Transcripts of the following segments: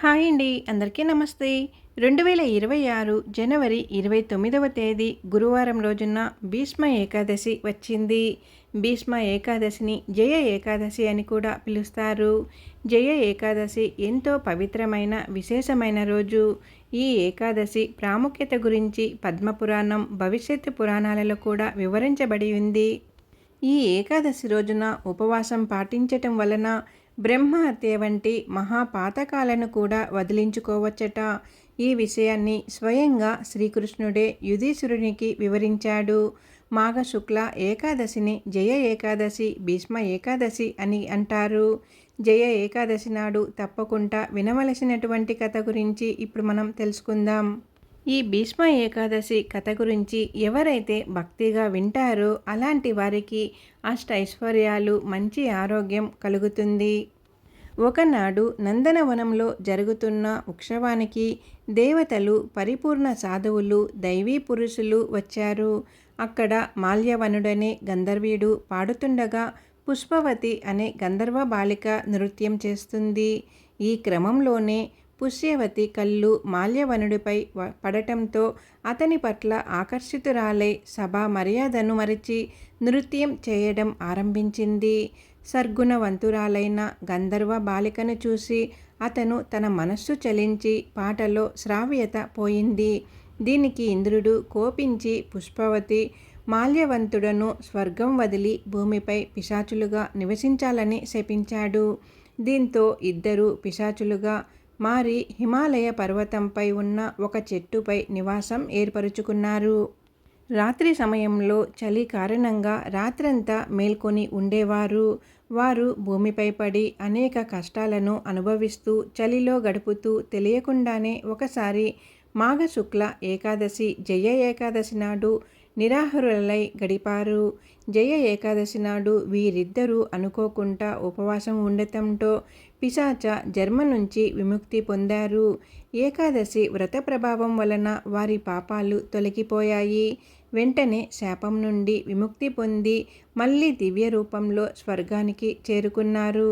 Hi అండి అందరికీ నమస్తే. రెండు వేల ఇరవై ఆరు జనవరి ఇరవై తొమ్మిదవ తేదీ గురువారం రోజున భీష్మ ఏకాదశి వచ్చింది. భీష్మ ఏకాదశిని జయ ఏకాదశి అని కూడా పిలుస్తారు. జయ ఏకాదశి ఎంతో పవిత్రమైన విశేషమైన రోజు. ఈ ఏకాదశి ప్రాముఖ్యత గురించి పద్మపురాణం భవిష్యత్తు పురాణాలలో కూడా వివరించబడి ఉంది. ఈ ఏకాదశి రోజున ఉపవాసం పాటించటం వలన బ్రహ్మహత్య వంటి మహాపాతకాలను కూడా వదిలించుకోవచ్చట. ఈ విషయాన్ని స్వయంగా శ్రీకృష్ణుడే యుధీశ్వరునికి వివరించాడు. మాఘ శుక్ల ఏకాదశిని జయ ఏకాదశి భీష్మ ఏకాదశి అని అంటారు. జయ ఏకాదశి నాడు తప్పకుండా వినవలసినటువంటి కథ గురించి ఇప్పుడు మనం తెలుసుకుందాం. ఈ భీష్మ ఏకాదశి కథ గురించి ఎవరైతే భక్తిగా వింటారో అలాంటి వారికి అష్టైశ్వర్యాలు మంచి ఆరోగ్యం కలుగుతుంది. ఒకనాడు నందనవనంలో జరుగుతున్న ఉత్సవానికి దేవతలు పరిపూర్ణ సాధువులు దైవీ పురుషులు వచ్చారు. అక్కడ మాల్యవనుడనే గంధర్వీడు పాడుతుండగా పుష్పవతి అనే గంధర్వ బాలిక నృత్యం చేస్తుంది. ఈ క్రమంలోనే పుష్యవతి కళ్ళు మాల్యవనుడిపై పడటంతో అతని పట్ల ఆకర్షితురాలై సభా మర్యాదను మరిచి నృత్యం చేయడం ఆరంభించింది. సర్గుణవంతురాలైన గంధర్వ బాలికను చూసి అతను తన మనస్సు చలించి పాటలో శ్రావ్యత పోయింది. దీనికి ఇంద్రుడు కోపించి పుష్పవతి మాల్యవంతుడను స్వర్గం వదిలి భూమిపై పిశాచులుగా నివసించాలని శపించాడు. దీంతో ఇద్దరు పిశాచులుగా మారి హిమాలయ పర్వతంపై ఉన్న ఒక చెట్టుపై నివాసం ఏర్పరుచుకున్నారు. రాత్రి సమయంలో చలి కారణంగా రాత్రంతా మేల్కొని ఉండేవారు. వారు భూమిపై పడి అనేక కష్టాలను అనుభవిస్తూ చలిలో గడుపుతూ తెలియకుండానే ఒకసారి మాఘశుక్ల ఏకాదశి జయ ఏకాదశి నాడు నిరాహారులై గడిపారు. జయ ఏకాదశి నాడు వీరిద్దరూ అనుకోకుండా ఉపవాసం ఉండటంతో పిశాచ జన్మ నుంచి విముక్తి పొందారు. ఏకాదశి వ్రత ప్రభావం వలన వారి పాపాలు తొలగిపోయాయి. వెంటనే శాపం నుండి విముక్తి పొంది మళ్ళీ దివ్య రూపంలో స్వర్గానికి చేరుకున్నారు.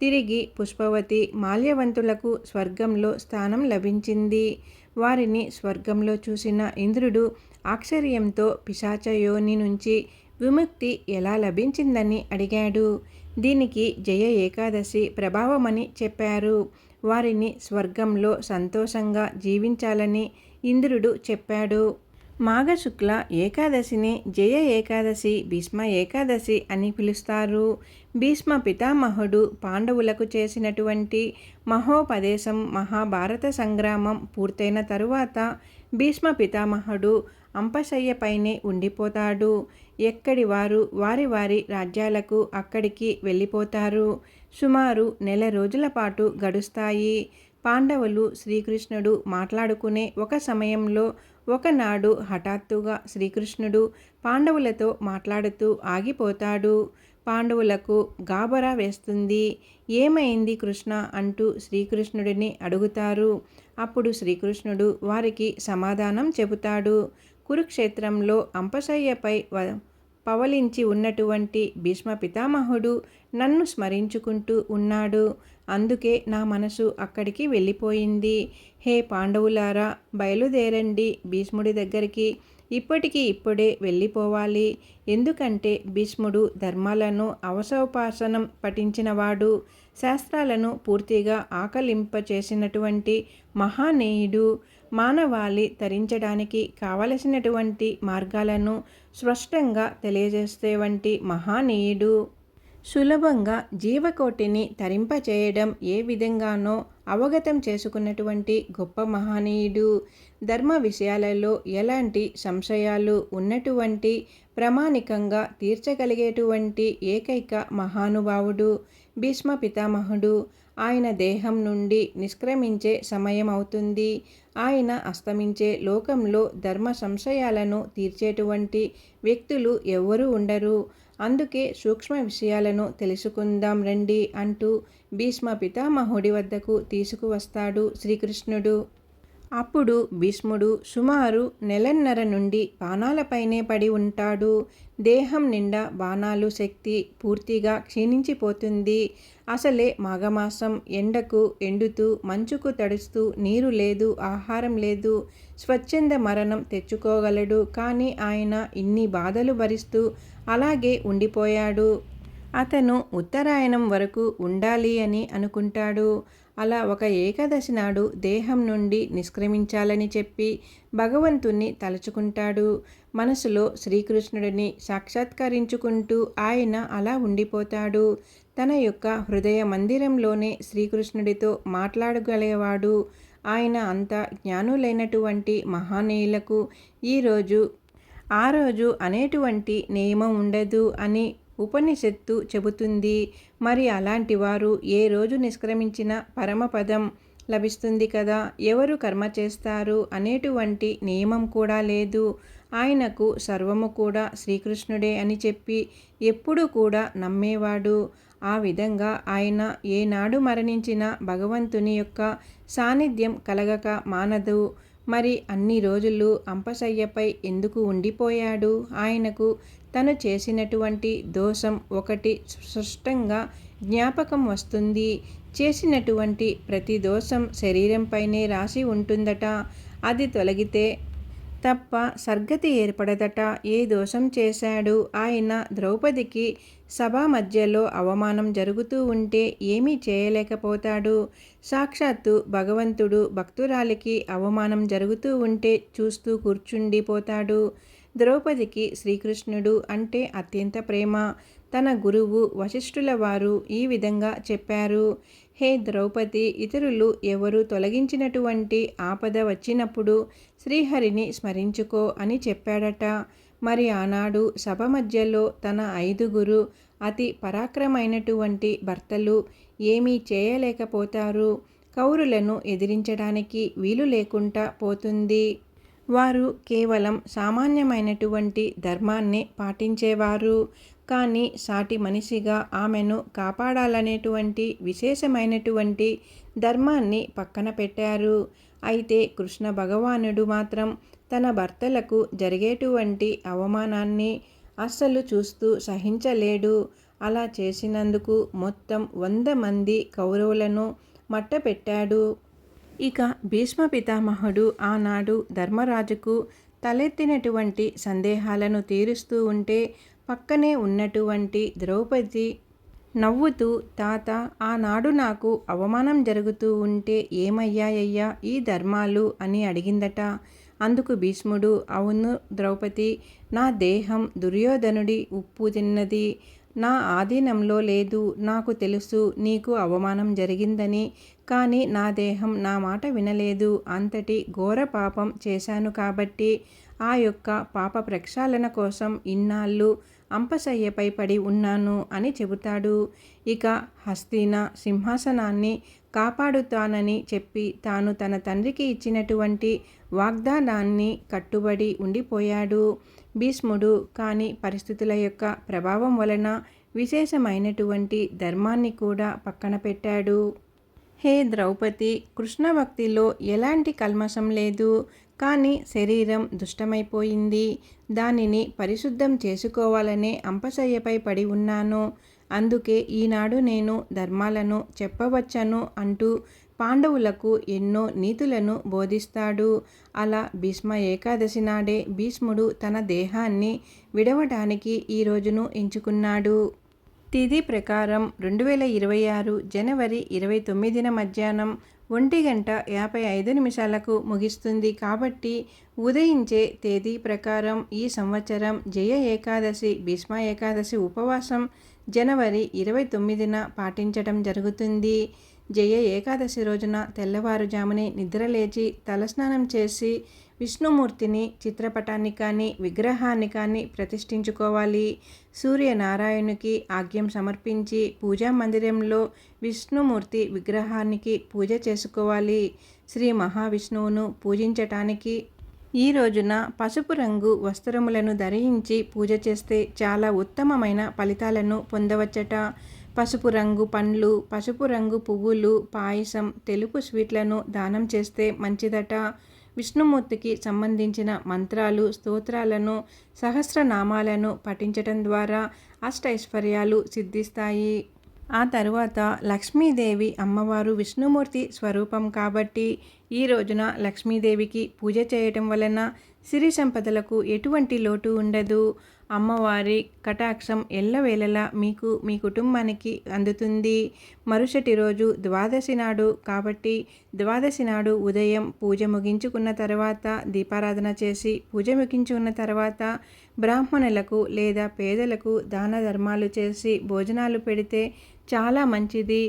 తిరిగి పుష్పవతి మాల్యవంతులకు స్వర్గంలో స్థానం లభించింది. వారిని స్వర్గంలో చూసిన ఇంద్రుడు ఆశ్చర్యంతో పిశాచయోని నుంచి విముక్తి ఎలా లభించిందని అడిగాడు. దీనికి జయ ఏకాదశి ప్రభావమని చెప్పారు. వారిని స్వర్గంలో సంతోషంగా జీవించాలని ఇంద్రుడు చెప్పాడు. మాఘశుక్ల ఏకాదశిని జయ ఏకాదశి భీష్మ ఏకాదశి అని పిలుస్తారు. భీష్మ పితామహుడు పాండవులకు చేసినటువంటి మహోపదేశం మహాభారత సంగ్రామం పూర్తయిన తరువాత భీష్మ పితామహుడు అంపశయ్యపైనే ఉండిపోతాడు. ఎక్కడి వారు వారి వారి రాజ్యాలకు అక్కడికి వెళ్ళిపోతారు. సుమారు నెల రోజుల పాటు గడుస్తాయి. పాండవులు శ్రీకృష్ణుడు మాట్లాడుకునే ఒక సమయంలో ఒకనాడు హఠాత్తుగా శ్రీకృష్ణుడు పాండవులతో మాట్లాడుతూ ఆగిపోతాడు. పాండవులకు గాబరా వేస్తుంది. ఏమైంది కృష్ణ అంటూ శ్రీకృష్ణుడిని అడుగుతారు. అప్పుడు శ్రీకృష్ణుడు వారికి సమాధానం చెబుతాడు. కురుక్షేత్రంలో అంపశయ్యపై పవలించి ఉన్నటువంటి భీష్మ పితామహుడు నన్ను స్మరించుకుంటూ ఉన్నాడు. అందుకే నా మనసు అక్కడికి వెళ్ళిపోయింది. హే పాండవులారా బయలుదేరండి. భీష్ముడి దగ్గరికి ఇప్పటికి ఇప్పుడే వెళ్ళిపోవాలి. ఎందుకంటే భీష్ముడు ధర్మాలను అవసోపాసనం పఠించినవాడు. శాస్త్రాలను పూర్తిగా ఆకలింపచేసినటువంటి మహానేయుడు. మానవాళి తరించడానికి కావలసినటువంటి మార్గాలను స్పష్టంగా తెలియజేస్తే వంటి మహానీయుడు. సులభంగా జీవకోటిని తరింపచేయడం ఏ విధంగానో అవగతం చేసుకున్నటువంటి గొప్ప మహనీయుడు. ధర్మ విషయాలలో ఎలాంటి సంశయాలు ఉన్నటువంటి ప్రామాణికంగా తీర్చగలిగేటువంటి ఏకైక మహానుభావుడు భీష్మ పితామహుడు. ఆయన దేహం నుండి నిష్క్రమించే సమయం అవుతుంది ఆయన అస్తమించే లోకంలో ధర్మ సంశయాలను తీర్చేటువంటి వ్యక్తులు ఎవ్వరూ ఉండరు. అందుకే సూక్ష్మ విషయాలను తెలుసుకుందాం రండి అంటూ భీష్మ పితామహుడి వద్దకు తీసుకువస్తాడు శ్రీకృష్ణుడు. అప్పుడు భీష్ముడు సుమారు నెలన్నర నుండి బాణాలపైనే పడి ఉంటాడు. దేహం నిండా బాణాలు శక్తి పూర్తిగా క్షీణించిపోతుంది. అసలే మాఘమాసం ఎండకు ఎండుతూ మంచుకు తడుస్తూ నీరు లేదు ఆహారం లేదు. స్వచ్ఛంద మరణం తెచ్చుకోగలడు. కానీ ఆయన ఇన్ని బాధలు భరిస్తూ అలాగే ఉండిపోయాడు. అతను ఉత్తరాయణం వరకు ఉండాలి అని అనుకుంటాడు. అలా ఒక ఏకాదశి నాడు దేహం నుండి నిష్క్రమించాలని చెప్పి భగవంతుణ్ణి తలుచుకుంటాడు. మనసులో శ్రీకృష్ణుడిని సాక్షాత్కరించుకుంటూ ఆయన అలా ఉండిపోతాడు. తన యొక్క హృదయ మందిరంలోనే శ్రీకృష్ణుడితో మాట్లాడగలిగేవాడు. ఆయన అంత జ్ఞానులైనటువంటి మహానీయులకు ఈరోజు ఆ రోజు అనేటువంటి నియమం ఉండదు అని ఉపనిషత్తు చెబుతుంది. మరి అలాంటి వారు ఏ రోజు నిష్క్రమించిన పరమపదం లభిస్తుంది కదా? ఎవరు కర్మ చేస్తారు? అనేటువంటి నియమం కూడా లేదు. ఆయనకు సర్వము కూడా శ్రీకృష్ణుడే అని చెప్పి ఎప్పుడూ కూడా నమ్మేవాడు. ఆ విధంగా ఆయన ఏనాడు మరణించిన భగవంతుని యొక్క సాన్నిధ్యం కలగక మానదు. మరి అన్ని రోజులు అంపశయ్యపై ఎందుకు ఉండిపోయాడు? ఆయనకు తను చేసినటువంటి దోషం ఒకటి స్పష్టంగా జ్ఞాపకం వస్తుంది. చేసినటువంటి ప్రతి దోషం శరీరంపైనే రాసి ఉంటుందట. అది తొలగితే తప్ప సర్గతి ఏర్పడదట. ఏ దోషం చేశాడు? ఆయన ద్రౌపదికి సభా మధ్యలో అవమానం జరుగుతూ ఉంటే ఏమీ చేయలేకపోతాడు. సాక్షాత్తు భగవంతుడు భక్తురాలికి అవమానం జరుగుతూ ఉంటే చూస్తూ కూర్చుండిపోతాడు. ద్రౌపదికి శ్రీకృష్ణుడు అంటే అత్యంత ప్రేమ. తన గురువు వశిష్ఠుల వారు ఈ విధంగా చెప్పారు. హే ద్రౌపది ఇతరులు ఎవరు తొలగించినటువంటి ఆపద వచ్చినప్పుడు శ్రీహరిని స్మరించుకో అని చెప్పాడట. మరి ఆనాడు సభ మధ్యలో తన ఐదుగురు అతి పరాక్రమైనటువంటి భర్తలు ఏమీ చేయలేకపోతారు. కౌరులను ఎదిరించడానికి వీలు లేకుండా పోతుంది. వారు కేవలం సామాన్యమైనటువంటి ధర్మాన్ని పాటించేవారు. కానీ సాటి మనిషిగా ఆమెను కాపాడాలనేటువంటి విశేషమైనటువంటి ధర్మాన్ని పక్కన పెట్టారు. అయితే కృష్ణ భగవానుడు మాత్రం తన భర్తలకు జరిగేటువంటి అవమానాన్ని అస్సలు చూస్తూ సహించలేడు. అలా చేసినందుకు మొత్తం వంద మంది కౌరవులను మట్టపెట్టాడు. ఇక భీష్మ పితామహుడు ఆనాడు ధర్మరాజుకు తలెత్తినటువంటి సందేహాలను తీరుస్తూ ఉంటే పక్కనే ఉన్నటువంటి ద్రౌపది నవ్వుతూ తాత ఆనాడు నాకు అవమానం జరుగుతూ ఉంటే ఏమయ్యాయ్యా ఈ ధర్మాలు? అని అడిగిందట. అందుకు భీష్ముడు అవును ద్రౌపది నా దేహం దుర్యోధనుడి ఉప్పు తిన్నది. నా ఆధీనంలో లేదు నాకు తెలుసు నీకు అవమానం జరిగిందని కానీ నా దేహం నా మాట వినలేదు. అంతటి ఘోర పాపం చేశాను కాబట్టి ఆ యొక్క పాప ప్రక్షాళన కోసం ఇన్నాళ్ళు అంపశయ్యపై పడి ఉన్నాను అని చెబుతాడు. ఇక హస్తిన సింహాసనాన్ని కాపాడుతానని చెప్పి తాను తన తండ్రికి ఇచ్చినటువంటి వాగ్దానాన్ని కట్టుబడి ఉండిపోయాడు. భీష్ముడు కానీ పరిస్థితుల యొక్క ప్రభావం వలన విశేషమైనటువంటి ధర్మాన్ని కూడా పక్కన పెట్టాడు. హే ద్రౌపది కృష్ణ భక్తిలో ఎలాంటి కల్మషం లేదు. కానీ శరీరం దుష్టమైపోయింది. దానిని పరిశుద్ధం చేసుకోవాలనే అంపశయ్యపై పడి ఉన్నాను. అందుకే ఈనాడు నేను ధర్మాలను చెప్పవచ్చను అంటూ పాండవులకు ఎన్నో నీతులను బోధిస్తాడు. అలా భీష్మ ఏకాదశి నాడే భీష్ముడు తన దేహాన్ని విడవటానికి ఈ రోజును ఎంచుకున్నాడు. తేదీ ప్రకారం రెండు వేల ఇరవై ఆరు జనవరి ఇరవై తొమ్మిదిన మధ్యాహ్నం ఒంటి గంట యాభై ఐదు నిమిషాలకు ముగిస్తుంది కాబట్టి ఉదయించే తేదీ ప్రకారం ఈ సంవత్సరం జయ ఏకాదశి భీష్మ ఏకాదశి ఉపవాసం జనవరి ఇరవై తొమ్మిదిన పాటించడం జరుగుతుంది. జయ ఏకాదశి రోజున తెల్లవారుజామునే నిద్రలేచి తలస్నానం చేసి విష్ణుమూర్తిని చిత్రపటాన్ని కానీ విగ్రహాన్ని కానీ ప్రతిష్ఠించుకోవాలి. సూర్యనారాయణుకి ఆజ్ఞం సమర్పించి పూజా మందిరంలో విష్ణుమూర్తి విగ్రహానికి పూజ చేసుకోవాలి. శ్రీ మహావిష్ణువును పూజించటానికి ఈ రోజున పసుపు రంగు వస్త్రములను ధరించి పూజ చేస్తే చాలా ఉత్తమమైన ఫలితాలను పొందవచ్చట. పసుపు రంగు పండ్లు పసుపు రంగు పువ్వులు పాయసం తెలుపు స్వీట్లను దానం చేస్తే మంచిదట. విష్ణుమూర్తికి సంబంధించిన మంత్రాలు స్తోత్రాలను సహస్రనామాలను పఠించటం ద్వారా అష్టైశ్వర్యాలు సిద్ధిస్తాయి. ఆ తరువాత లక్ష్మీదేవి అమ్మవారు విష్ణుమూర్తి స్వరూపం కాబట్టి ఈ రోజున లక్ష్మీదేవికి పూజ చేయటం వలన సిరి సంపదలకు ఎటువంటి లోటు ఉండదు. అమ్మవారి కటాక్షం ఎల్లవేళలా మీకు మీ కుటుంబానికి అందుతుంది. మరుసటి రోజు ద్వాదశి నాడు కాబట్టి ద్వాదశి నాడు ఉదయం పూజ ముగించుకున్న తర్వాత దీపారాధన చేసి పూజ ముగించుకున్న తర్వాత బ్రాహ్మణులకు లేదా పేదలకు దాన ధర్మాలు చేసి భోజనాలు పెడితే చాలా మంచిది.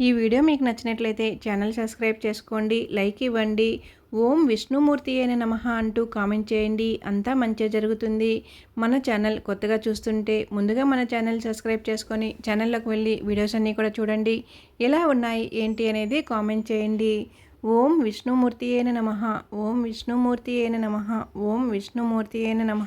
ఈ వీడియో మీకు నచ్చినట్లయితే ఛానల్ సబ్స్క్రైబ్ చేసుకోండి లైక్ ఇవ్వండి. ఓం విష్ణుమూర్తి అయిన నమ అంటూ కామెంట్ చేయండి. అంతా మంచిగా జరుగుతుంది. మన ఛానల్ కొత్తగా చూస్తుంటే ముందుగా మన ఛానల్ సబ్స్క్రైబ్ చేసుకొని ఛానల్లోకి వెళ్ళి వీడియోస్ అన్నీ కూడా చూడండి. ఎలా ఉన్నాయి? ఏంటి? అనేది కామెంట్ చేయండి. ఓం విష్ణుమూర్తి అయిన నమ. ఓం విష్ణుమూర్తి అయిన నమ. ఓం విష్ణుమూర్తి అయిన నమ.